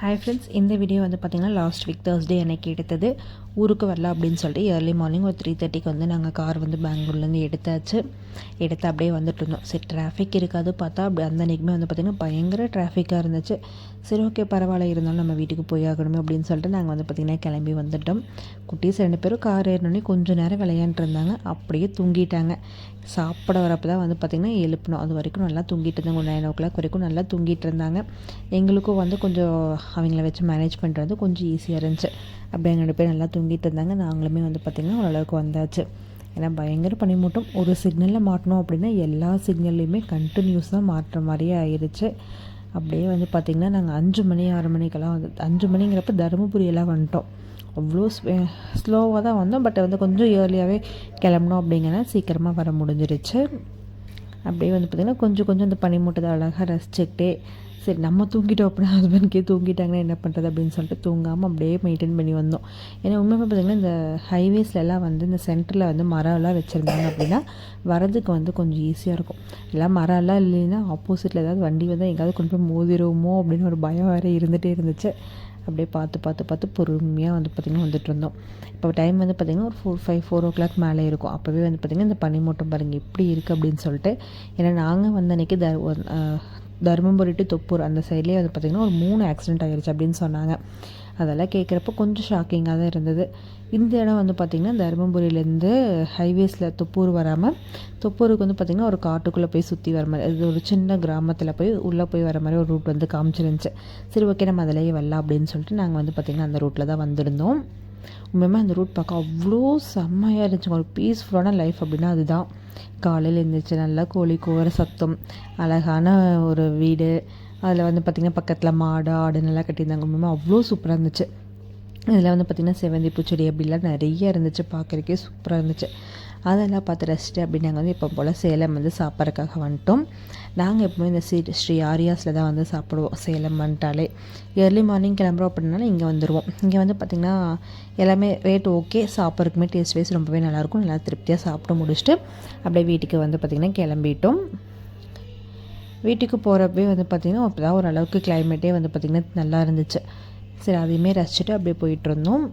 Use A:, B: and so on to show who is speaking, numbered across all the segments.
A: Hi friends இந்த video வந்து பார்த்திங்கன்னா லாஸ்ட் வீக் தேர்ஸ்டே அன்னைக்கு எடுத்தது. ஊருக்கு வரலாம் அப்படின்னு சொல்லிட்டு ஏர்லி மார்னிங் ஒரு த்ரீ தேர்ட்டிக்கு வந்து நாங்கள் கார் வந்து பெங்களூர்லேருந்து எடுத்தாச்சு. எடுத்து அப்படியே வந்துட்டு இருந்தோம். சரி டிராஃபிக் இருக்காது பார்த்தா அப்படி அந்த அன்றைக்குமே வந்து பார்த்திங்கன்னா பயங்கர டிராஃபிக்காக இருந்துச்சு. சரி ஓகே பரவாயில்ல இருந்தாலும் நம்ம வீட்டுக்கு போய் ஆகணுமே அப்படின்னு சொல்லிட்டு நாங்கள் வந்து பார்த்திங்கன்னா கிளம்பி வந்துட்டோம். குட்டீஸ் ரெண்டு பேரும் கார் ஏறினோடனே கொஞ்சம் நேரம் விளையாண்டுருந்தாங்க அப்படியே தூங்கிட்டாங்க. சாப்பிட வரப்போ தான் வந்து பார்த்திங்கன்னா எழுப்பணும். அது வரைக்கும் நல்லா தூங்கிட்டு இருந்தாங்க ஒரு நைன் ஓ கிளாக் வரைக்கும் நல்லா தூங்கிட்டு இருந்தாங்க. எங்களுக்கும் வந்து கொஞ்சம் அவங்கள வச்சு மேனேஜ் பண்ணுறது கொஞ்சம் ஈஸியாக இருந்துச்சு. அப்படி எங்கள் ரெண்டு பேர் நல்லா தூங்கிட்டு இருந்தாங்க. நாங்களுமே வந்து பார்த்திங்கன்னா ஓரளவுக்கு வந்தாச்சு. ஏன்னா பயங்கர பனிமூட்டம். ஒரு சிக்னலில் மாட்டினோம் அப்படின்னா எல்லா சிக்னல்லையுமே கண்டினியூஸாக மாட்டுற மாதிரியே ஆயிடுச்சு அப்படியே வந்து பார்த்திங்கன்னா நாங்கள் அஞ்சு மணி ஆறு மணிக்கெல்லாம் வந்து அஞ்சு மணிங்கிறப்ப தருமபுரியெல்லாம் வந்துட்டோம். அவ்வளோ ஸ்லோவாக தான் வந்தோம். பட் வந்து கொஞ்சம் ஏர்லியாகவே கிளம்புனோம் அப்படிங்கன்னா சீக்கிரமாக வர முடிஞ்சிருச்சு. அப்படியே வந்து பார்த்திங்கன்னா கொஞ்சம் கொஞ்சம் இந்த பனிமூட்டத்தை அழகாக ரசிச்சுக்கிட்டே சரி நம்ம தூங்கிட்டோம் அப்படின்னா ஹஸ்பண்ட்கே தூங்கிட்டாங்கன்னா என்ன பண்ணுறது அப்படின்னு சொல்லிட்டு தூங்காமல் அப்படியே மெயின்டைன் பண்ணி வந்தோம். ஏன்னா உண்மையாக பார்த்திங்கன்னா இந்த ஹைவேஸ்லலாம் வந்து இந்த சென்டரில் வந்து மரம்லாம் வச்சுருந்தாங்க அப்படின்னா வரதுக்கு வந்து கொஞ்சம் ஈஸியாக இருக்கும். எல்லாம் மரம்லாம் இல்லைன்னா ஆப்போசிட்டில் ஏதாவது வண்டி வந்து எங்கேயாவது கொண்டு போய் மோதிருவோமோ அப்படின்னு ஒரு பயம் வேறு இருந்துகிட்டே இருந்துச்சு. அப்படியே பார்த்து பார்த்து பார்த்து பொறுமையாக வந்து பார்த்திங்கன்னா வந்துட்டு இருந்தோம். இப்போ டைம் வந்து பார்த்திங்கன்னா ஒரு four five four o'clock மேலே இருக்கும். அப்போவே வந்து பார்த்திங்கன்னா இந்த பனிமூட்டம் பாருங்கள் எப்படி இருக்குது அப்படின்னு சொல்லிட்டு. ஏன்னா நாங்கள் வந்த அன்றைக்கி த தருமபுரி டு தொப்பூர் அந்த சைட்லேயே வந்து பார்த்திங்கன்னா ஒரு மூணு ஆக்சிடென்ட் ஆகிருச்சு அப்படின்னு சொன்னாங்க. அதெல்லாம் கேட்குறப்ப கொஞ்சம் ஷாக்கிங்காக தான் இருந்தது. இந்த இடம் வந்து பார்த்திங்கன்னா தருமபுரியிலேருந்து ஹைவேஸில் தொப்பூர் வராமல் தொப்பூருக்கு வந்து பார்த்திங்கன்னா ஒரு காட்டுக்குள்ளே போய் சுற்றி வர மாதிரி அது ஒரு சின்ன கிராமத்தில் போய் உள்ளே போய் வர மாதிரி ஒரு ரூட் வந்து காமிச்சிருந்துச்சு. சரி ஓகே நம்ம அதிலேயே வரலாம் அப்படின்னு சொல்லிட்டு நாங்கள் வந்து பார்த்திங்கன்னா அந்த ரூட்டில் தான் வந்திருந்தோம். உண்மையுமே அந்த ரூட் பார்க்க அவ்வளோ செம்மையாக இருந்துச்சு. ஒரு பீஸ்ஃபுல்லான லைஃப் அப்படின்னா அதுதான். காலையில் எழுந்திரிச்சு நல்லா கோழி கூற சத்தம் அழகான ஒரு வீடு அதில் வந்து பார்த்திங்கன்னா பக்கத்தில் மாடு ஆடு நல்லா கட்டியிருந்தாங்க. உண்மையுமே அவ்வளோ சூப்பராக இருந்துச்சு. இதில் வந்து பார்த்திங்கன்னா செவந்தி பூச்செடி அப்படிலாம் நிறைய இருந்துச்சு பார்க்குறக்கே சூப்பராக இருந்துச்சு. அதெல்லாம் பார்த்து ரசிச்சுட்டு அப்படி நாங்கள் வந்து இப்போ போல் சேலம் வந்து சாப்பிட்றதுக்காக வந்துட்டோம். நாங்கள் எப்போவுமே இந்த ஸ்ரீ ஸ்ரீ ஆரியாஸில் தான் வந்து சாப்பிடுவோம். சேலம் வந்துட்டாலே. ஏர்லி மார்னிங் கிளம்புறோம் அப்படின்னால இங்கே வந்துடுவோம் இங்கே வந்து பார்த்திங்கன்னா எல்லாமே ரேட் ஓகே சாப்பிட்றதுக்குமே டேஸ்ட் வைஸ் ரொம்பவே நல்லாயிருக்கும். நல்லா திருப்தியாக சாப்பிட்டு முடிச்சுட்டு அப்படியே வீட்டுக்கு வந்து பார்த்திங்கன்னா கிளம்பிட்டோம். வீட்டுக்கு போகிறப்பே வந்து பார்த்திங்கன்னா அப்போ தான் ஓரளவுக்கு கிளைமேட்டே வந்து பார்த்திங்கன்னா நல்லா இருந்துச்சு. சரி அதையுமே ரசிச்சுட்டு அப்படியே போயிட்டுருந்தோம்.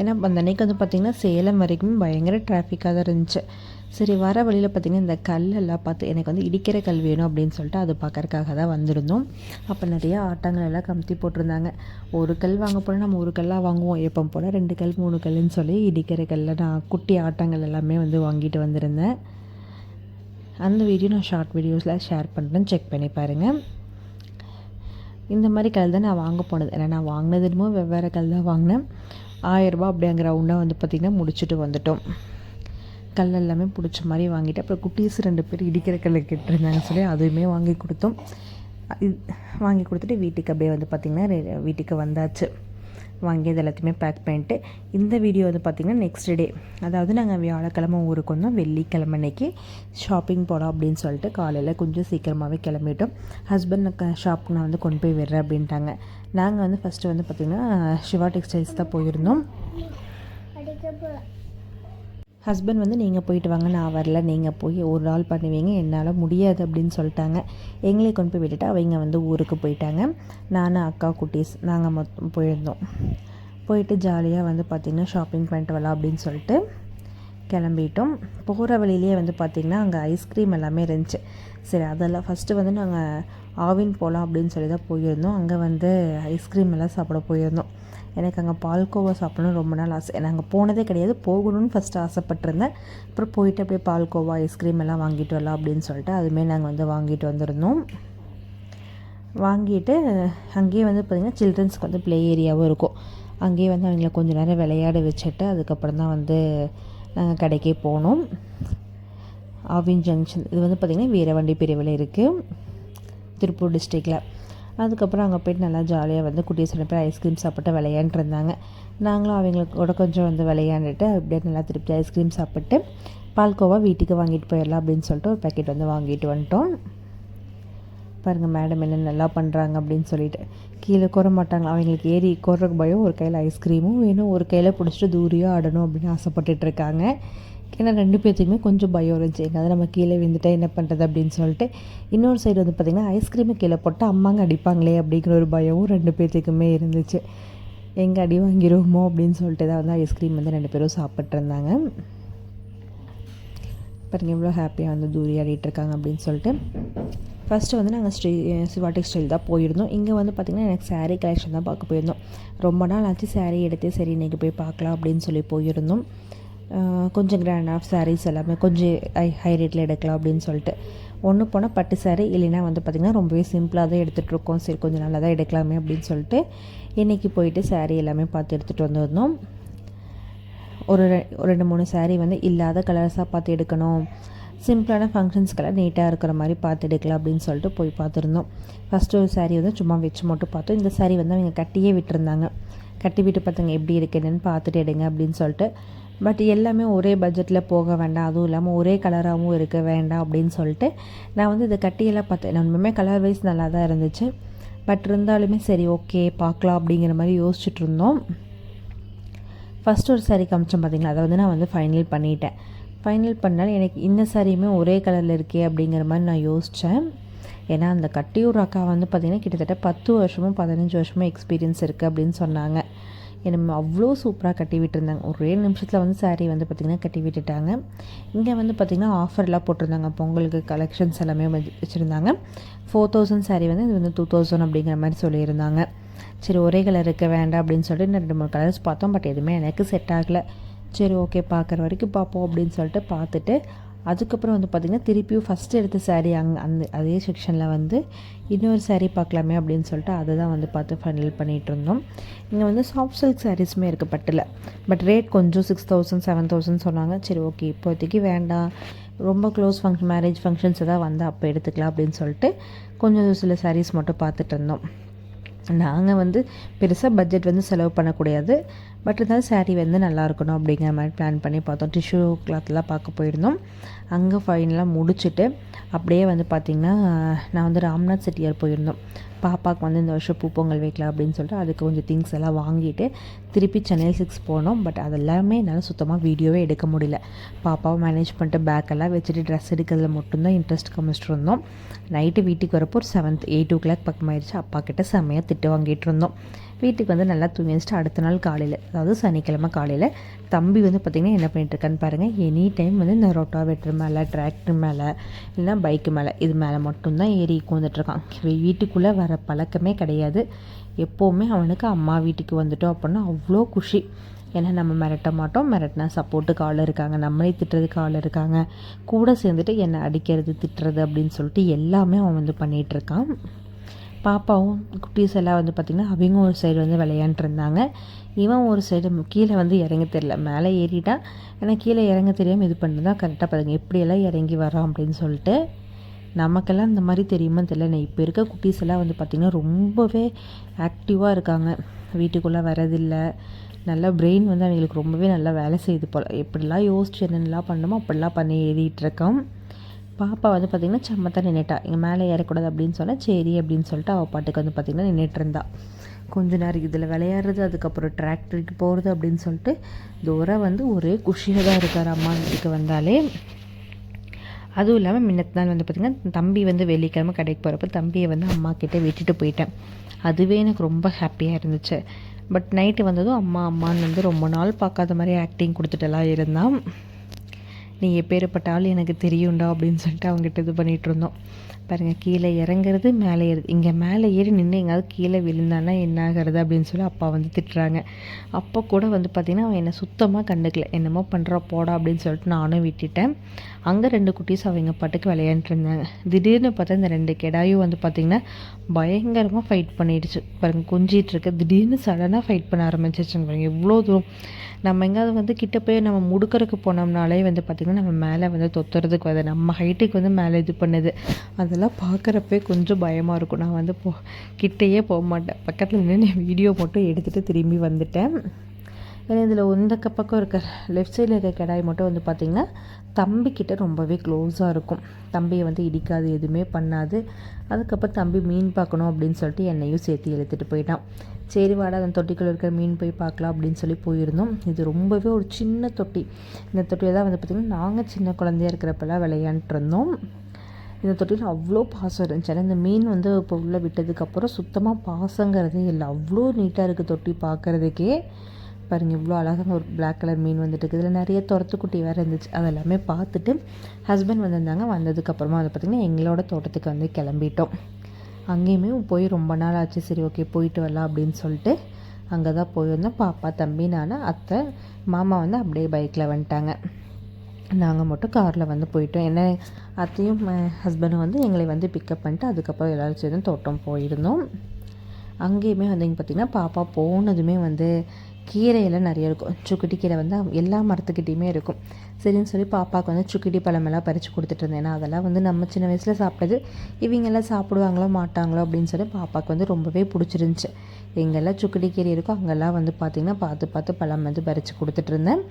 A: ஏன்னா அந்த அன்னைக்கு வந்து பார்த்திங்கன்னா சேலம் வரைக்கும் பயங்கர டிராஃபிக்காக தான் இருந்துச்சு. சரி வர வழியில் பார்த்திங்கன்னா இந்த கல்லெல்லாம் பார்த்து எனக்கு வந்து இடிக்கிற கல் வேணும் அப்படின்னு சொல்லிட்டு அது பார்க்கறக்காக தான் வந்திருந்தோம். அப்போ நிறையா ஆட்டங்கள் எல்லாம் கமுத்தி போட்டிருந்தாங்க. ஒரு கல் வாங்க போனால் நம்ம ஒரு கல்லாக வாங்குவோம். எப்போ போல் ரெண்டு கல் மூணு கல்லுன்னு சொல்லி இடிக்கிற கல்லில் நான் குட்டி ஆட்டங்கள் எல்லாமே வந்து வாங்கிட்டு வந்திருந்தேன். அந்த வீடியோ நான் ஷார்ட் வீடியோஸில் ஷேர் பண்ணுறேன் செக் பண்ணி பாருங்கள் இந்த மாதிரி கல் தான் நான் வாங்க போனது. ஏன்னா நான் வாங்கினது என்னமோ வெவ்வேறு கல் தான் வாங்கினேன். ஆயிரரூபா அப்படிங்கிற ரவுண்டாக வந்து பார்த்திங்கன்னா முடிச்சுட்டு வந்துட்டோம். கல் எல்லாமே பிடிச்ச மாதிரி வாங்கிட்டு அப்புறம் குட்டீஸ் ரெண்டு பேர் இடிக்கிற கல் கேட்டிருந்தாங்க சொல்லி அதுவுமே வாங்கி கொடுத்தோம். வாங்கி கொடுத்துட்டு வீட்டுக்கு அப்படியே வந்து பார்த்திங்கன்னா வீட்டுக்கு வந்தாச்சு. வாங்கி அது எல்லாத்தையுமே பேக் பண்ணிட்டு இந்த வீடியோ வந்து பார்த்திங்கன்னா நெக்ஸ்ட் டே அதாவது நாங்கள் வியாழக்கிழமை ஊருக்கு வந்தோம் வெள்ளிக்கிழமை அன்னைக்கு ஷாப்பிங் போகலாம் அப்படின்னு சொல்லிட்டு காலையில் கொஞ்சம் சீக்கிரமாகவே கிளம்பிட்டோம். ஹஸ்பண்ட் ஷாப்புக்கு நான் வந்து கொண்டு போய் விடுறேன் அப்படின்ட்டாங்க. நாங்கள் வந்து ஃபஸ்ட்டு வந்து பார்த்திங்கன்னா சிவா டெக்ஸ்டைல்ஸ் தான் போயிருந்தோம். ஹஸ்பண்ட் வந்து நீங்கள் போயிட்டு வாங்க நான் வரல. நீங்கள் போய் ஒரு நாள் பண்ணுவீங்க. என்னால் முடியாது அப்படின்னு சொல்லிட்டாங்க. எங்களை கொண்டு போய் விட்டுட்டு அவங்க வந்து ஊருக்கு போயிட்டாங்க. நானும் அக்கா குட்டீஸ் நாங்கள் மொத்தம் போயிருந்தோம். போயிட்டு ஜாலியாக வந்து பார்த்திங்கன்னா ஷாப்பிங் பண்ணிட்டு வரலாம் அப்படின்னு சொல்லிட்டு கிளம்பிட்டோம். போகிற வழியிலே வந்து பார்த்திங்கன்னா அங்கே ஐஸ்கிரீம் எல்லாமே இருந்துச்சு. சரி அதெல்லாம் ஃபஸ்ட்டு வந்து நாங்கள் ஆவின் போகலாம் அப்படின்னு சொல்லி தான் போயிருந்தோம். அங்கே வந்து ஐஸ்கிரீம் எல்லாம் சாப்பிட போயிருந்தோம். எனக்கு அங்கே பால்கோவா சாப்பிடணும் ரொம்ப நாள் ஆசை. நான் அங்கே போனதே கிடையாது. போகணும்னு ஃபஸ்ட்டு ஆசைப்பட்டிருந்தேன். அப்புறம் போயிட்டு அப்படியே பால்கோவா ஐஸ்கிரீம் எல்லாம் வாங்கிட்டு வரலாம் அப்படின்னு சொல்லிட்டு அதுமாரி நாங்கள் வந்து வாங்கிட்டு வந்திருந்தோம். வாங்கிட்டு அங்கேயே வந்து பார்த்திங்கன்னா சில்ட்ரன்ஸ்க்கு வந்து ப்ளே ஏரியாவும் இருக்கும். அங்கேயே வந்து அவங்கள கொஞ்சம் நேரம் விளையாட வச்சுட்டு அதுக்கப்புறம் தான் வந்து நாங்கள் கடைக்கே போனோம். ஆவின் ஜங்ஷன் இது வந்து பார்த்திங்கன்னா வீரவண்டி பிரிவில் இருக்குது திருப்பூர் டிஸ்ட்ரிக்டில் அதுக்கப்புறம் அங்கே போய்ட்டு நல்லா ஜாலியாக வந்து குட்டீஸ் ரெண்டு பேர் ஐஸ்கிரீம் சாப்பிட்டு விளையாண்டுருந்தாங்க நாங்களும் அவங்களுக்கு கூட கொஞ்சம் வந்து விளையாண்டுட்டு அப்படியே நல்லா திருப்பி ஐஸ்கிரீம் சாப்பிட்டு பால்கோவா வீட்டுக்கு வாங்கிட்டு போயிடலாம் அப்படின்னு சொல்லிட்டு ஒரு பேக்கெட் வந்து வாங்கிட்டு வந்துட்டோம். பாருங்கள் மேடம் என்ன நல்லா பண்ணுறாங்க அப்படின்னு சொல்லிட்டு. கீழே குற மாட்டாங்க. அவங்களுக்கு ஏறி குறக்கு பயம். ஒரு கையில் ஐஸ்கிரீமும் வேணும். ஒரு கையில் பிடிச்சிட்டு தூரியாக ஆடணும் அப்படின்னு ஆசைப்பட்டுட்ருக்காங்க ஏன்னா ரெண்டு பேர்த்துக்குமே கொஞ்சம் பயம் இருந்துச்சு. எங்கே நம்ம கீழே விழுந்துட்டா என்ன பண்ணுறது அப்படின்னு சொல்லிட்டு இன்னொரு சைடு வந்து பார்த்திங்கன்னா ஐஸ்கிரீமை கீழே போட்டால் அம்மாங்க அடிப்பாங்களே அப்படிங்கிற ஒரு பயமும் ரெண்டு பேர்த்துக்குமே இருந்துச்சு. எங்கே அடி வாங்கிடுவோமோ அப்படின்னு சொல்லிட்டு தான் வந்து ஐஸ்கிரீம் வந்து ரெண்டு பேரும் சாப்பிட்ருந்தாங்க பாருங்கள் எவ்வளோ ஹாப்பியாக வந்து தூரி ஆடிட்டுருக்காங்க அப்படின்னு சொல்லிட்டு. ஃபஸ்ட்டு வந்து நாங்கள் ஸ்ரீ சிவாட்டிக் ஸ்டைல் தான் போயிருந்தோம். இங்கே வந்து பார்த்திங்கன்னா எனக்கு சாரீ கலெக்ஷன் தான் பார்க்க போயிருந்தோம். ரொம்ப நாள் ஆச்சு சாரீ எடுத்து சரி இன்றைக்கி போய் பார்க்கலாம் அப்படின்னு சொல்லி போயிருந்தோம். கொஞ்சம் கிராண்ட் ஆஃப் சாரீஸ் எல்லாமே கொஞ்சம் ஹை ஹை ரேட்டில் எடுக்கலாம் அப்படின்னு சொல்லிட்டு. ஒன்று போனால் பட்டு சாரீ இல்லைன்னா வந்து பார்த்திங்கன்னா ரொம்பவே சிம்பிளாக தான் எடுத்துகிட்ருக்கோம் சரி கொஞ்சம் நல்லா தான் எடுக்கலாமே அப்படின்னு சொல்லிட்டு இன்றைக்கி போயிட்டு சாரீ எல்லாமே பார்த்து எடுத்துகிட்டு வந்துருந்தோம் ஒரு ரெ- ஒரு ரெண்டு மூணு சாரீ வந்து இல்லாத கலர்ஸாக பார்த்து எடுக்கணும். சிம்பிளான ஃபங்க்ஷன்ஸ்க்கெல்லாம் நீட்டாக இருக்கிற மாதிரி பார்த்து எடுக்கலாம் அப்படின்னு சொல்லிட்டு போய் பார்த்துருந்தோம். ஃபஸ்ட்டு ஒரு சாரீ வந்து சும்மா வச்சு மட்டும் பார்த்தோம். இந்த சாரீ வந்து அவங்க கட்டியே விட்டுருந்தாங்க. கட்டி விட்டு பார்த்தாங்க எப்படி இருக்கு என்னன்னு பார்த்துட்டு எடுங்க அப்படின்னு சொல்லிட்டு பட் எல்லாமே ஒரே பட்ஜெட்டில் போக வேண்டாம். அதுவும் இல்லாமல் ஒரே கலராகவும் இருக்க வேண்டாம் அப்படின்னு சொல்லிட்டு நான் வந்து இதை கட்டியெல்லாம் பார்த்தேன். நம்மளுமே கலர் வைஸ் நல்லா தான் இருந்துச்சு. பட் இருந்தாலுமே சரி ஓகே பார்க்கலாம் அப்படிங்கிற மாதிரி யோசிச்சுட்டு இருந்தோம். ஃபஸ்ட் ஒரு saree காமிச்சோம் பார்த்தீங்களா அதை வந்து நான் வந்து ஃபைனல் பண்ணிட்டேன். ஃபைனல் பண்ணால் எனக்கு இந்த சாரியுமே ஒரே கலரில் இருக்கே அப்படிங்கிற மாதிரி நான் யோசித்தேன் ஏன்னா அந்த கட்டியூர் அக்கா வந்து பார்த்திங்கன்னா கிட்டத்தட்ட பத்து வருஷமும் பதினஞ்சு வருஷமும் எக்ஸ்பீரியன்ஸ் இருக்குது அப்படின்னு சொன்னாங்க. என்னை அவ்வளோ சூப்பராக கட்டி விட்டுருந்தாங்க. ஒரே நிமிஷத்தில் வந்து saree வந்து பார்த்திங்கன்னா கட்டி விட்டுட்டாங்க. இங்கே வந்து பார்த்திங்கன்னா ஆஃபர்லாம் போட்டிருந்தாங்க. பொங்கலுக்கு கலெக்ஷன்ஸ் எல்லாமே வச்சுருந்தாங்க. ஃபோர் தௌசண்ட் saree வந்து இது வந்து டூ தௌசண்ட் அப்படிங்கிற மாதிரி சொல்லியிருந்தாங்க. சரி ஒரே கலர் இருக்க வேண்டாம் அப்படின்னு சொல்லிட்டு இன்னும் ரெண்டு மூணு கலர்ஸ் பார்த்தோம். பட் எதுவுமே எனக்கு செட் ஆகலை. சரி ஓகே பார்க்குற வரைக்கும் பார்ப்போம் அப்படின்னு சொல்லிட்டு பார்த்துட்டு அதுக்கப்புறம் வந்து பார்த்திங்கன்னா திருப்பியும் ஃபஸ்ட்டு எடுத்த சாரீ அங்கே அந்த அதே செக்ஷனில் வந்து இன்னொரு சாரீ பார்க்கலாமே அப்படின்னு சொல்லிட்டு அதை தான் வந்து பார்த்து ஃபைனல் பண்ணிகிட்டு இருந்தோம். இங்கே வந்து சாஃப்ட் சில்க் சாரீஸுமே இருக்குது பட்டில் பட் ரேட் கொஞ்சம் சிக்ஸ் தௌசண்ட் செவன் தௌசண்ட் சொன்னாங்க. சரி ஓகே இப்போதைக்கு வேண்டாம். ரொம்ப க்ளோஸ் ஃபங்க்ஷன் மேரேஜ் ஃபங்க்ஷன்ஸ் எதாவது வந்து அப்போ எடுத்துக்கலாம் அப்படின்னு சொல்லிட்டு கொஞ்சம் சில சாரீஸ் மட்டும் பார்த்துட்டு இருந்தோம். நாங்கள் வந்து பெருசாக பட்ஜெட் வந்து செலவு பண்ணக்கூடாது பட் இருந்தாலும் சாரீ வந்து நல்லா இருக்கணும் அப்படிங்கிற மாதிரி பிளான் பண்ணி பார்த்தோம். டிஷ்யூ கிளாத்லாம் பார்க்க போயிருந்தோம். அங்கே ஃபைனலாக முடிச்சுட்டு அப்படியே வந்து பார்த்திங்கன்னா நான் வந்து ராம்நாத் செட்டியார் போயிருந்தோம். பாப்பாவுக்கு வந்து இந்த வருஷம் பூ பொங்கல் வைக்கலாம் அப்படின்னு சொல்லிட்டு அதுக்கு கொஞ்சம் திங்ஸ் எல்லாம் வாங்கிட்டு திருப்பி சென்னை சிக்ஸ் போனோம். பட் அதெல்லாமே என்னால் சுத்தமாக வீடியோவே எடுக்க முடியல. பாப்பாவை மேனேஜ் பண்ணிட்டு பேக்கெல்லாம் வச்சுட்டு ட்ரெஸ் எடுக்கிறதுல மட்டும்தான் இன்ட்ரெஸ்ட் கமிச்சிட்டு இருந்தோம். நைட்டு வீட்டுக்கு வரப்போ ஒரு செவன்த் எயிட் ஓ கிளாக் பக்கமாயிடுச்சு அப்பா கிட்ட செம்மையாக திட்டு வாங்கிட்டு இருந்தோம். வீட்டுக்கு வந்து நல்லா தூங்கி வச்சுட்டு அடுத்த நாள் காலையில் அதாவது சனிக்கிழமை காலையில் தம்பி வந்து பார்த்திங்கன்னா என்ன பண்ணிட்டு இருக்கான்னு பாருங்கள் எனி டைம் வந்து இந்த ரொட்டாவேட்டர் மேலே டிராக்டர் மேலே இல்லைன்னா பைக்கு மேலே இது மேலே மட்டும்தான் ஏறி உட்காந்துட்ருக்கான் வீட்டுக்குள்ளே வர பழக்கமே கிடையாது. எப்போவுமே அவனுக்கு அம்மா வீட்டுக்கு வந்துட்டோம் அப்படின்னா அவ்வளோ குஷி. ஏன்னா நம்ம மிரட்ட மாட்டோம் மிரட்டினா சப்போர்ட்டுக்கு ஆள் இருக்காங்க நம்மளே திட்டுறதுக்கு ஆள் இருக்காங்க. கூட சேர்ந்துட்டு என்னை அடிக்கிறது திட்டுறது அப்படின்னு சொல்லிட்டு எல்லாமே அவன் வந்து பண்ணிகிட்ருக்கான் பாப்பாவும் குட்டீஸ் எல்லாம் வந்து பார்த்திங்கன்னா அவங்க ஒரு சைடு வந்து விளையாண்டுருந்தாங்க இருந்தாங்க. இவன் ஒரு சைடு கீழே வந்து இறங்க தெரியல. மேலே ஏறிட்டான் ஏன்னா கீழே இறங்க தெரியாமல் இது பண்ணி தான் கரெக்டாக பார்த்துங்க எப்படியெல்லாம் இறங்கி வரான் அப்படின்னு சொல்லிட்டு நமக்கெல்லாம் இந்த மாதிரி தெரியுமா தெரியல. நான் இப்போ இருக்க குட்டீஸ் எல்லாம் வந்து பார்த்திங்கன்னா ரொம்பவே ஆக்டிவாக இருக்காங்க. வீட்டுக்குள்ளே வரதில்லை நல்லா பிரெயின் வந்து அவங்களுக்கு ரொம்பவே நல்லா வேலை செய்யுது போல். எப்படிலாம் யோசிச்சு என்னென்னலாம் பண்ணணுமோ அப்படிலாம் பண்ணி எழுதிட்டு இருக்கோம். பாப்பா வந்து பார்த்திங்கன்னா சம்மத்தான் நின்றுட்டா இங்கே மேலே ஏறக்கூடாது அப்படின்னு சொன்னால் சரி அப்படின்னு சொல்லிட்டு அவள் பாட்டுக்கு வந்து பார்த்திங்கன்னா நின்றுட்டு இருந்தா கொஞ்ச நேரம் இதில் விளையாடுறது அதுக்கப்புறம் டிராக்டருக்கு போகிறது அப்படின்னு சொல்லிட்டு தூரம் வந்து ஒரே குஷியாக தான் இருக்கார் அம்மா வீட்டுக்கு வந்தாலே. அதுவும் இல்லாமல் முன்னத்து நாள் வந்து பார்த்திங்கன்னா தம்பி வந்து வெள்ளிக்கிழமை கடைக்கு போகிறப்ப தம்பியை வந்து அம்மா கிட்டே விட்டுட்டு போயிட்டேன். அதுவே எனக்கு ரொம்ப ஹாப்பியாக இருந்துச்சு. பட் நைட்டு வந்ததும் அம்மா அம்மான்னு வந்து ரொம்ப நாள் பார்க்காத மாதிரி ஆக்டிங் கொடுத்துட்டெல்லாம் இருந்தான். நீ எப்பேற்பட்ட ஆள் எனக்கு தெரியும்டா அப்படின்னு சொல்லிட்டு அவங்ககிட்ட இது பண்ணிகிட்டு இருந்தோம். பாருங்கள் கீழே இறங்குறது மேலே ஏறுது. இங்கே மேலே ஏறி நின்று எங்கேயாவது கீழே விழுந்தானா என்ன ஆகிறது அப்படின்னு சொல்லி அப்பா வந்து திட்டுறாங்க. அப்போ கூட வந்து பார்த்திங்கன்னா அவன் என்னை சுத்தமாக கண்டுக்கல. என்னமோ பண்ணுறா போடா அப்படின்னு சொல்லிட்டு நானும் விட்டுட்டேன். அங்கே ரெண்டு குட்டீஸ் அவங்க பாட்டுக்கு விளையாண்டுட்டு இருந்தாங்க. திடீர்னு பார்த்தா இந்த ரெண்டு கெடாயும் வந்து பார்த்திங்கன்னா பயங்கரமாக ஃபைட் பண்ணிடுச்சு. பாருங்கள் கொஞ்சிட்டு இருக்க. திடீர்னு சடனாக ஃபைட் பண்ண ஆரம்பிச்சிச்சுங்க பாருங்க எவ்வளோ தூரம். நம்ம எங்கேயாவது வந்து கிட்ட போய் நம்ம முடுக்கறதுக்கு போனோம்னாலே வந்து பார்த்திங்கன்னா நம்ம மேலே வந்து தொத்துறதுக்கு வந்து நம்ம ஹைட்டுக்கு வந்து மேலே இது பண்ணுது. அதெல்லாம் பார்க்குறப்பே கொஞ்சம் பயமாக இருக்கும். நான் வந்து போ கிட்டேயே போக மாட்டேன். பக்கத்தில் நின்று வீடியோ மட்டும் எடுத்துகிட்டு திரும்பி வந்துட்டேன். ஏன்னா இதில் இந்த பக்கம் இருக்க லெஃப்ட் சைடில் இருக்க கடாய் மட்டும் வந்து பார்த்திங்கன்னா தம்பிக்கிட்ட ரொம்பவே க்ளோஸாக இருக்கும். தம்பியை வந்து இடிக்காது எதுவுமே பண்ணாது. அதுக்கப்புறம் தம்பி மீன் பார்க்கணும் அப்படின்னு சொல்லிட்டு என்னையும் சேர்த்து இழுத்துட்டு போயிட்டான். சரி வாடா அந்த தொட்டிக்குள்ள இருக்கிற மீன் போய் பார்க்கலாம் அப்படின்னு சொல்லி போயிருந்தோம். இது ரொம்பவே ஒரு சின்ன தொட்டி. இந்த தொட்டியில் தான் வந்து பார்த்திங்கன்னா நாங்கள் சின்ன குழந்தையா இருக்கிறப்பெல்லாம் விளையாண்டுட்டு இருந்தோம். இந்த தொட்டியில் அவ்வளோ பாசம் இருந்துச்சு. ஆனால் இந்த மீன் வந்து இப்போ உள்ளே விட்டதுக்கப்புறம் சுத்தமாக பாசங்கிறதே இல்லை. அவ்வளோ நீட்டாக இருக்குது தொட்டி பார்க்குறதுக்கே பாருங்கள் இவ்வளோ அழகாக ஒரு பிளாக் கலர் மீன் வந்துட்டு இதில் நிறைய துரத்துக்குட்டி வேறு இருந்துச்சு. அதெல்லாமே பார்த்துட்டு ஹஸ்பண்ட் வந்திருந்தாங்க. வந்ததுக்கப்புறமா வந்து பார்த்திங்கன்னா எங்களோட தோட்டத்துக்கு வந்து கிளம்பிட்டோம். அங்கேயுமே போய் ரொம்ப நாள் ஆச்சு. சரி ஓகே போயிட்டு வரலாம் அப்படின்னு சொல்லிட்டு அங்கே தான் போயிருந்தோம். பாப்பா தம்பி நான் அத்தை மாமா வந்து அப்படியே பைக்கில் வந்துட்டாங்க. நாங்கள் மட்டும் காரில் வந்து போயிட்டோம். என்ன அத்தையும் ஹஸ்பண்டும் வந்து எங்களை வந்து பிக்கப் பண்ணிட்டு அதுக்கப்புறம் எல்லோரும் சேர்ந்து தோட்டம் போயிருந்தோம். அங்கேயுமே வந்து பார்த்திங்கன்னா பாப்பா போனதுமே வந்து கீரையெல்லாம் நிறைய இருக்கும். சுக்குட்டி கீரை வந்து எல்லா மரத்துக்கிட்டேயுமே இருக்கும். சரின்னு சொல்லி பாப்பாவுக்கு வந்து சுக்குட்டி பழமெல்லாம் பறித்து கொடுத்துட்டு இருந்தேன். ஏன்னா அதெல்லாம் வந்து நம்ம சின்ன வயசில் சாப்பிட்டது. இவங்கெல்லாம் சாப்பிடுவாங்களோ மாட்டாங்களோ அப்படின்னு சொல்லி பாப்பாவுக்கு வந்து ரொம்பவே பிடிச்சிருந்துச்சி. எங்கெல்லாம் சுக்குடி கீரை இருக்கோ அங்கெல்லாம் வந்து பார்த்திங்கன்னா பார்த்து பார்த்து பழம் வந்து பறித்து கொடுத்துட்டு இருந்தேன்.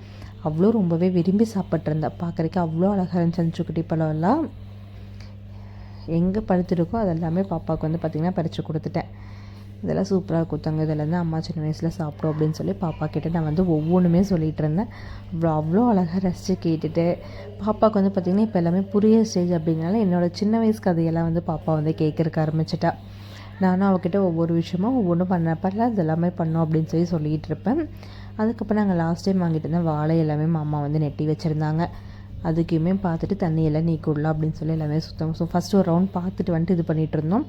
A: அவ்வளோ ரொம்பவே விரும்பி சாப்பிட்ருந்தேன் பார்க்குறக்கு அவ்வளோ அழகாக இருந்துச்சு அந்த சுக்குட்டி பழம் எல்லாம். எங்கே பழுத்திருக்கோ அதெல்லாமே பாப்பாவுக்கு வந்து பார்த்திங்கன்னா பறித்து கொடுத்துட்டேன். இதெல்லாம் சூப்பராக கொடுத்தாங்க இதெல்லாம் தான் அம்மா சின்ன வயசில் சாப்பிடும் அப்படின்னு சொல்லி பாப்பா கிட்டே நான் வந்து ஒவ்வொன்றுமே சொல்லிகிட்டு இருந்தேன். அவ்வளோ அவ்வளோ அழகாக ரசித்து கேட்டுட்டு பாப்பாவுக்கு வந்து பார்த்திங்கன்னா இப்போ எல்லாமே புரிய ஸ்டேஜ் அப்படிங்கிறனால என்னோடய சின்ன வயசு கதையெல்லாம் வந்து பாப்பா வந்து கேட்கறக்கு ஆரம்பிச்சிட்டா. நானும் அவகிட்ட ஒவ்வொரு விஷயமும் ஒவ்வொன்றும் பண்ணப்பல அது எல்லாமே பண்ணோம் அப்படின்னு சொல்லி சொல்லிகிட்டு இருப்பேன். அதுக்கப்புறம் நாங்கள் லாஸ்ட் டைம் வாங்கிட்டு இருந்த வாழை எல்லாமே மாமா வந்து நெட்டி வச்சுருந்தாங்க. அதுக்குமே பார்த்துட்டு தண்ணியெல்லாம் நீ விடலாம் அப்படின்னு சொல்லி எல்லாமே சுத்தம் ஸோ ஃபஸ்ட்டு ஒரு ரவுண்ட் பார்த்துட்டு வந்துட்டு இது பண்ணிகிட்டு இருந்தோம்.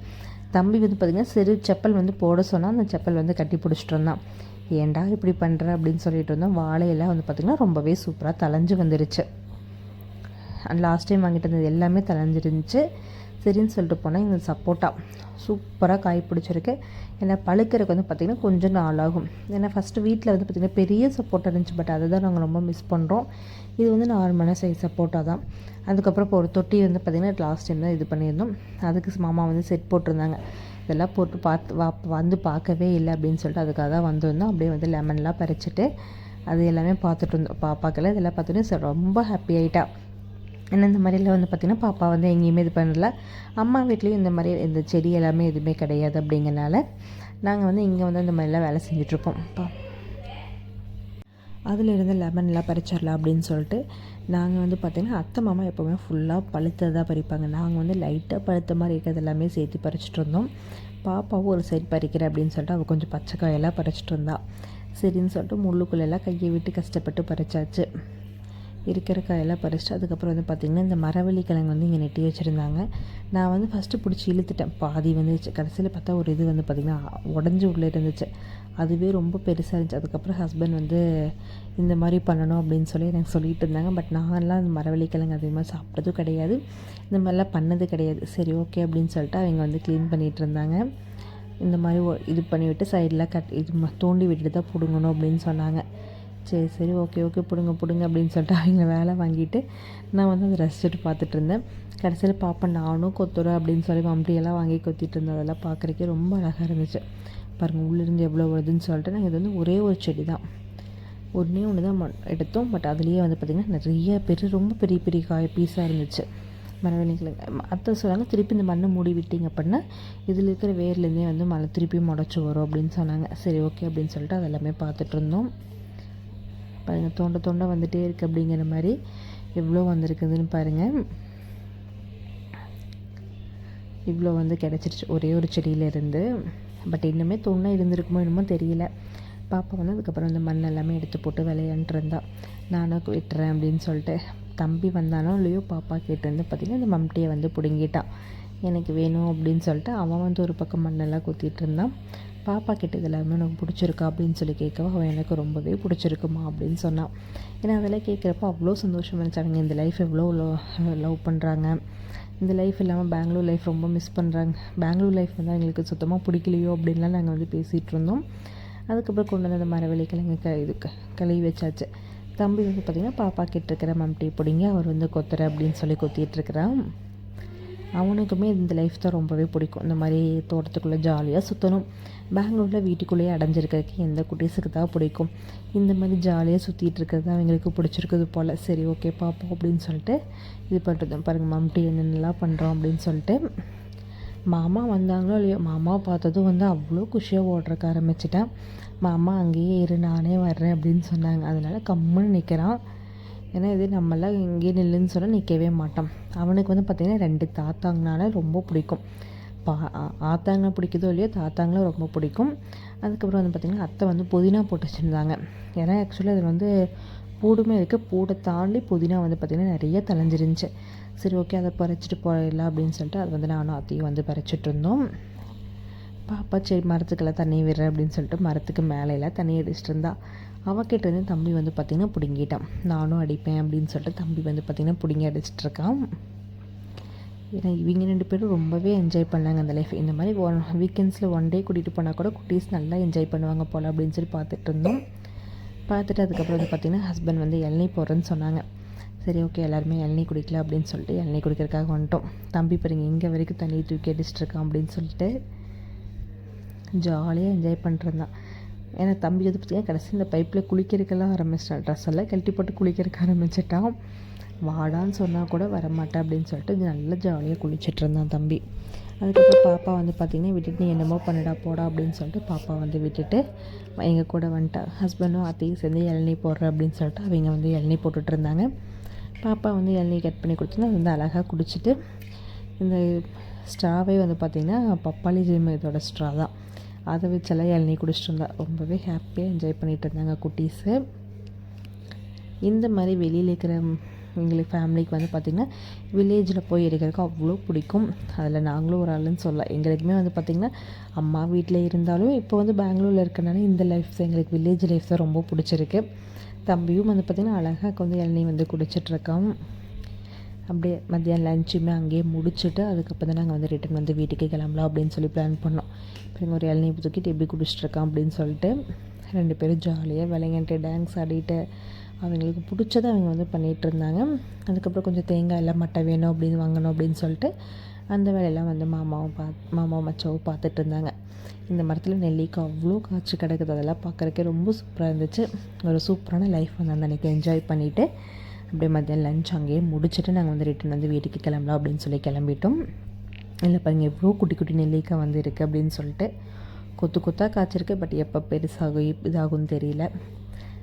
A: தம்பி வந்து பார்த்திங்கன்னா சிறு செப்பல் வந்து போட சொன்னால் அந்த செப்பல் வந்து கட்டி பிடிச்சிட்டு இருந்தான். ஏன்டா இப்படி பண்ணுற அப்படின்னு சொல்லிட்டு இருந்தோம். வாழையெல்லாம் வந்து பார்த்திங்கன்னா ரொம்பவே சூப்பராக தளைஞ்சு வந்துருச்சு. லாஸ்ட் டைம் வாங்கிட்டு இருந்தது எல்லாமே தளைஞ்சிருந்துச்சு சரின்னு சொல்லிட்டு போனால் இந்த சப்போட்டா சூப்பராக காய் பிடிச்சிருக்கு. ஏன்னா பழுக்கிறதுக்கு வந்து பார்த்திங்கன்னா கொஞ்சம் நாள் ஆகும். ஏன்னா ஃபஸ்ட்டு வீட்டில் வந்து பார்த்திங்கன்னா பெரிய சப்போட்டா இருந்துச்சு பட் அதை தான் நாங்கள் ரொம்ப மிஸ் பண்ணுறோம் இது வந்து நார்மலான சைஸ் சப்போட்டா தான். அதுக்கப்புறம் இப்போ ஒரு தொட்டி வந்து பார்த்திங்கன்னா லாஸ்ட் டைம் தான் இது பண்ணியிருந்தோம். அதுக்கு மாமா வந்து செட் போட்டிருந்தாங்க. இதெல்லாம் போட்டு பார்த்து வா வந்து பார்க்கவே இல்லை அப்படின்னு சொல்லிட்டு அதுக்காக தான் வந்திருந்தோம். அப்படியே வந்து லெமன்லாம் பறிச்சிட்டு அது எல்லாமே பார்த்துட்டு இருந்தோம். பாப்பாக்கெல்லாம் இதெல்லாம் பார்த்துட்டு ரொம்ப ஹாப்பி ஆகிட்டா ஏன்னா இந்த மாதிரிலாம் வந்து பார்த்திங்கன்னா பாப்பா வந்து எங்கேயுமே இது பண்ணல. அம்மா வீட்லேயும் இந்த மாதிரி இந்த செடி எல்லாமே எதுவுமே கிடையாது அப்படிங்கிறனால நாங்கள் வந்து இங்கே வந்து இந்த மாதிரிலாம் வேலை செஞ்சிட்ருப்போம் பா. அதிலிருந்து லெமன்லாம் பறிச்சிடலாம் அப்படின்னு சொல்லிட்டு நாங்கள் வந்து பார்த்திங்கன்னா அத்தை மாமா எப்போவுமே ஃபுல்லாக பழுத்ததாக பறிப்பாங்க. நாங்கள் வந்து லைட்டாக பழுத்த மாதிரி இருக்கிறது எல்லாமே சேர்த்து பறிச்சிட்டு இருந்தோம் பாப்பாவும் ஒரு சைடு பறிக்கிறேன் அப்படின்னு சொல்லிட்டு அவள் கொஞ்சம் பச்சை காயெல்லாம் பறிச்சிட்டு இருந்தா சரின்னு சொல்லிட்டு முள்ளுக்குள்ளெல்லாம் கையை விட்டு கஷ்டப்பட்டு பறிச்சாச்சு. இருக்கிற காயெல்லாம் பறிச்சுட்டு அதுக்கப்புறம் வந்து பார்த்திங்கன்னா இந்த மரவள்ளி கிழங்கு வந்து இங்கே நெட்டி வச்சுருந்தாங்க. நான் வந்து ஃபஸ்ட்டு பிடிச்சி இழுத்துட்டேன். பாதி வந்துச்சு கடைசியில் பார்த்தா ஒரு இது வந்து பார்த்திங்கன்னா உடஞ்சி உள்ளே இருந்துச்சு. அதுவே ரொம்ப பெருசாக இருந்துச்சு. அதுக்கப்புறம் ஹஸ்பண்ட் வந்து இந்த மாதிரி பண்ணணும் அப்படின்னு சொல்லி எனக்கு சொல்லிகிட்டு இருந்தாங்க. பட் நான்லாம் அந்த மரவள்ளி கிழங்கு அதிகமாக சாப்பிட்டதும் கிடையாது. இந்த மாதிரிலாம் பண்ணது கிடையாது. சரி ஓகே அப்படின்னு சொல்லிட்டு அவங்க வந்து க்ளீன் பண்ணிகிட்டு இருந்தாங்க. இந்த மாதிரி இது பண்ணிவிட்டு சைடில் கட் இது தோண்டி விட்டுட்டு தான் பிடுங்கணும் அப்படின்னு சொன்னாங்க. சரி சரி ஓகே ஓகே பிடுங்க பிடுங்க அப்படின்னு சொல்லிட்டு அவங்க வேலை வாங்கிட்டு நான் வந்து அதை ரசிச்சுட்டு பார்த்துட்டு இருந்தேன் கடைசியில் பார்ப்பேன் நானும் கொத்துறேன் அப்படின்னு சொல்லி மம்டியெல்லாம் வாங்கி கொத்திட்டு இருந்தேன் அதெல்லாம் பார்க்குறக்கே ரொம்ப அழகாக இருந்துச்சு. பாருங்கள் உள்ளிருந்து எவ்வளோ வருதுன்னு சொல்லிட்டு நாங்கள் இது வந்து ஒரே ஒரு செடி தான் ஒன்றே ஒன்று தான் எடுத்தோம். பட் அதுலேயே வந்து பார்த்திங்கன்னா நிறைய பெரிய ரொம்ப பெரிய பெரிய காய் பீஸாக இருந்துச்சு. மரவள்ளிக்கிழங்கு அத்தை சொன்னாங்க திருப்பி இந்த மண்ணை மூடி விட்டீங்க அப்படின்னா இதில் இருக்கிற வேர்லேருந்தே வந்து மழை திருப்பி முடச்சி வரும் அப்படின்னு சொன்னாங்க. சரி ஓகே அப்படின்னு சொல்லிட்டு அதெல்லாமே பார்த்துட்டு இருந்தோம் பாருங்கள் தோண்ட தோண்ட வந்துகிட்டே இருக்குது அப்படிங்கிற மாதிரி எவ்வளோ வந்திருக்குதுன்னு பாருங்கள் இவ்வளோ வந்து கிடச்சிருச்சு ஒரே ஒரு செடியிலேருந்து. பட் இன்னுமே தொண்ணை இருந்திருக்குமோ என்னமோ தெரியல. பாப்பா வந்து அதுக்கப்புறம் இந்த மண் எல்லாமே எடுத்து போட்டு விளையாண்டுருந்தா நானும் விட்டுறேன் அப்படின்னு சொல்லிட்டு தம்பி வந்தானோ இல்லையோ பாப்பா கேட்டிருந்து பார்த்திங்கன்னா இந்த மம்டியை வந்து பிடுங்கிட்டான் எனக்கு வேணும் அப்படின்னு சொல்லிட்டு அவன் வந்து ஒரு பக்கம் மண்ணெல்லாம் குத்திட்டு இருந்தான். பாப்பா கிட்ட இதெல்லாமே உனக்கு பிடிச்சிருக்கா அப்படின்னு சொல்லி கேட்கவா அவன் எனக்கு ரொம்பவே பிடிச்சிருக்குமா அப்படின்னு சொன்னான் ஏன்னா அதெல்லாம் கேட்குறப்ப அவ்வளோ சந்தோஷமாக இருந்துச்சு. அவங்க இந்த லைஃப் எவ்வளோ லவ் பண்ணுறாங்க இந்த லைஃப் இல்லாமல் பெங்களூர் லைஃப் ரொம்ப மிஸ் பண்ணுறாங்க பெங்களூர் லைஃப் வந்து எங்களுக்கு சுத்தமாக பிடிக்கலையோ அப்படின்லாம் நாங்கள் வந்து பேசிகிட்டு இருந்தோம். அதுக்கப்புறம் கொண்டு வந்து அந்த மரவள்ளி கிழங்கு க இது க- கழுவி வச்சாச்சு. தம்பி வந்து பார்த்திங்கன்னா பாப்பா கிட்ட இருக்கிற மம்டி பிடிங்க. அவர் வந்து கொத்துற அப்படின்னு சொல்லி கொத்திட்டு இருக்கிறான். அவனுக்குமே இந்த லைஃப் தான் ரொம்பவே பிடிக்கும். இந்த மாதிரி தோட்டத்துக்குள்ளே ஜாலியாக சுற்றணும் பெங்களூரில் வீட்டுக்குள்ளேயே அடைஞ்சிருக்கிறதுக்கு எந்த குட்டீஸுக்கு தான் பிடிக்கும். இந்த மாதிரி ஜாலியாக சுற்றிட்டு இருக்கிறது தான் அவங்களுக்கு பிடிச்சிருக்குது போல். சரி ஓகே பார்ப்போம் அப்படின்னு சொல்லிட்டு இது பண்ணுறது பாருங்கள் மம்டி என்னென்னலாம் பண்ணுறோம் அப்படின்னு சொல்லிட்டு மாமா வந்தாங்களோ இல்லையோ மாமாவை பார்த்ததும் வந்து அவ்வளோ குஷியாக ஓடுறக்க ஆரம்பிச்சிட்டேன். மாமா அங்கேயே இரு நானே வர்றேன் அப்படின்னு சொன்னாங்க. அதனால் கம்முன்னு நிற்கிறான் ஏன்னா இது நம்மளாம் இங்கேயே நில்லுன்னு சொன்னால் நிற்கவே மாட்டோம். அவனுக்கு வந்து பார்த்திங்கன்னா ரெண்டு தாத்தாங்கனால ரொம்ப பிடிக்கும். பா ஆத்தாங்க பிடிக்குதோ இல்லையோ தாத்தாங்களும் ரொம்ப பிடிக்கும். அதுக்கப்புறம் வந்து பார்த்திங்கன்னா அத்தை வந்து புதினா போட்டு வச்சுருந்தாங்க. ஏன்னா ஆக்சுவலி அதில் வந்து பூடுமே இருக்குது பூடை தாண்டி புதினா வந்து பார்த்திங்கன்னா நிறைய தலைஞ்சிருந்துச்சு சரி ஓகே அதை பறிச்சிட்டு போயிடலாம் அப்படின்னு சொல்லிட்டு அது வந்து நானும் அத்தையும் வந்து பறிச்சிட்டு இருந்தோம். பாப்பா சரி மரத்துக்கெல்லாம் தண்ணி விடுறேன் அப்படின்னு சொல்லிட்டு மரத்துக்கு மேலையெல்லாம் தண்ணி அடிச்சிட்டு இருந்தா. அவகிட்டேருந்து தம்பி வந்து பார்த்திங்கன்னா பிடுங்கிட்டான். நானும் அடிப்பேன் அப்படின்னு சொல்லிட்டு தம்பி வந்து பார்த்திங்கன்னா பிடுங்கி அடிச்சிட்டு இருக்கான் ஏன்னா இவங்க ரெண்டு பேரும் ரொம்பவே என்ஜாய் பண்ணாங்க அந்த லைஃப் இந்த மாதிரி ஒன் வீக்கெண்ட்ஸில் ஒன் டே கூட்டிகிட்டு போனால் கூட குட்டீஸ் நல்லா என்ஜாய் பண்ணுவாங்க போல் அப்படின்னு சொல்லி பார்த்துட்டு இருந்தோம். பார்த்துட்டு அதுக்கப்புறம் வந்து பார்த்திங்கன்னா ஹஸ்பண்ட் வந்து இளநீ போடுறேன்னு சொன்னாங்க. சரி ஓகே எல்லாருமே இளநீ குடிக்கல அப்படின்னு சொல்லிட்டு இளநீ குடிக்கிறதுக்காக வந்துட்டோம். தம்பி பாருங்க இங்கே வரைக்கும் தண்ணி தூக்கி அடிச்சிட்டு இருக்கான் அப்படின்னு சொல்லிட்டு ஜாலியாக என்ஜாய் பண்ணிருந்தான் ஏன்னா தம்பி வந்து பார்த்திங்கன்னா கடைசி இந்த பைப்பில் குளிக்கிறதுக்கெல்லாம் ஆரம்பிச்சிட்டான் ட்ரெஸ் எல்லாம் கழட்டி போட்டு குளிக்கிறதுக்கு ஆரம்பிச்சிட்டான். வாடான்னு சொன்னால் கூட வரமாட்டேன் அப்படின்னு சொல்லிட்டு நல்லா ஜாலியாக குளிச்சுட்டு இருந்தான் தம்பி. அதுக்கப்புறம் பாப்பா வந்து பார்த்திங்கன்னா விட்டுட்டு நீ என்னமோ பண்ணடா போடா அப்படின்னு சொல்லிட்டு பாப்பா வந்து விட்டுட்டு எங்கள் கூட வந்துட்டா. ஹஸ்பண்டும் அத்தையும் சேர்ந்து இளநீ போடுற அப்படின்னு சொல்லிட்டு அவங்க வந்து இளநீ போட்டுட்டு இருந்தாங்க. பாப்பா வந்து இளநீ கட் பண்ணி கொடுத்துட்டு அது வந்து அழகாக குடிச்சிட்டு இந்த ஸ்ட்ராவே வந்து பார்த்திங்கன்னா பப்பாளி ஜெயம் இதோட ஸ்ட்ரா தான். அதை வச்செல்லாம் இளநீ குடிச்சிட்டு இருந்தா ரொம்பவே ஹாப்பியாக என்ஜாய் பண்ணிகிட்டு இருந்தாங்க குட்டீஸு. இந்த மாதிரி வெளியில் இருக்கிற எங்களுக்கு ஃபேமிலிக்கு வந்து பார்த்திங்கன்னா வில்லேஜில் போய் இருக்கிறதுக்கு அவ்வளோ பிடிக்கும். அதில் நாங்களும் ஒரு ஆளுன்னு சொல்லலாம். எங்களுக்குமே வந்து பார்த்திங்கன்னா அம்மா வீட்டில் இருந்தாலும் இப்போ வந்து பெங்களூரில் இருக்கனால இந்த லைஃப் எங்களுக்கு வில்லேஜ் லைஃப் தான் ரொம்ப பிடிச்சிருக்கு. தம்பியும் வந்து பார்த்திங்கன்னா அழகாக வந்து இளநீ வந்து குடிச்சிட்ருக்கான் அப்படியே மத்தியானம் லஞ்சுமே அங்கேயே முடிச்சுட்டு அதுக்கப்புறம் தான் நாங்கள் வந்து ரிட்டன் வந்து வீட்டுக்கு கிளம்பலாம் அப்படின்னு சொல்லி பிளான் பண்ணோம். இப்போ ஒரு இளநீ தூக்கிட்டு எப்படி குடிச்சிட்ருக்கான் அப்படின்னு சொல்லிட்டு ரெண்டு பேரும் ஜாலியாக விளையாண்டு டான்ஸ் ஆடிட்டு அவங்களுக்கு பிடிச்சதை அவங்க வந்து பண்ணிகிட்டு இருந்தாங்க. அதுக்கப்புறம் கொஞ்சம் தேங்காய் எல்லாம் மட்டை வேணும் அப்படின்னு வாங்கணும் அப்படின்னு சொல்லிட்டு அந்த வேலையெல்லாம் வந்து மாமாவும் பா மாமாவும் மச்சாவும் பார்த்துட்டு இருந்தாங்க. இந்த மரத்தில் நெல்லிக்காய் அவ்வளோ காய்ச்சி கிடக்குது அதெல்லாம் பார்க்குறக்கே ரொம்ப சூப்பராக இருந்துச்சு. ஒரு சூப்பரான லைஃப் வந்து அந்த அன்றைக்கி என்ஜாய் பண்ணிவிட்டு அப்படியே மதியம் லஞ்ச் அங்கேயே முடிச்சுட்டு நாங்கள் வந்து ரிட்டன் வந்து வீட்டுக்கு கிளம்பலாம் அப்படின்னு சொல்லி கிளம்பிட்டோம். இல்லை பாருங்கள் எவ்வளோ குட்டி குட்டி நெல்லிக்காய் வந்து இருக்குது அப்படின்னு சொல்லிட்டு கொத்து கொத்தாக காய்ச்சிருக்கு. பட் எப்போ பெருசாகும் இதாகும்னு தெரியல.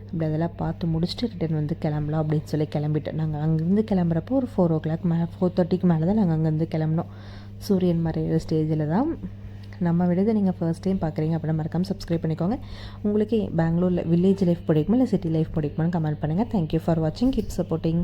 A: அப்படி அதெல்லாம் பார்த்து முடிச்சுட்டு ரிட்டன் வந்து கிளம்பலாம் அப்படின்னு சொல்லி கிளம்பிட்டோம். நாங்கள் அங்கேருந்து கிளம்புறப்போ ஒரு ஃபோர் ஓ கிளாக் மேலே ஃபோர் தேர்ட்டிக்கு மேலே தான் நாங்கள் அங்கேருந்து கிளம்பினோம். சூரியன் மறையிற ஸ்டேஜில் தான். நம்ம விடுதை நீங்கள் ஃபர்ஸ்ட் டைம் பார்க்குறீங்க அப்படின்னா மறக்காமல் சப்ஸ்கிரைப் பண்ணிக்கோங்க. உங்களுக்கு பெங்களூரில் வில்லேஜ் லைஃப் பிடிக்குமா இல்லை சிட்டி லைஃப் பிடிக்குமான்னு கமெண்ட் பண்ணுங்கள் தேங்க்யூ ஃபார் வாட்சிங் கீப் சப்போர்ட்டிங்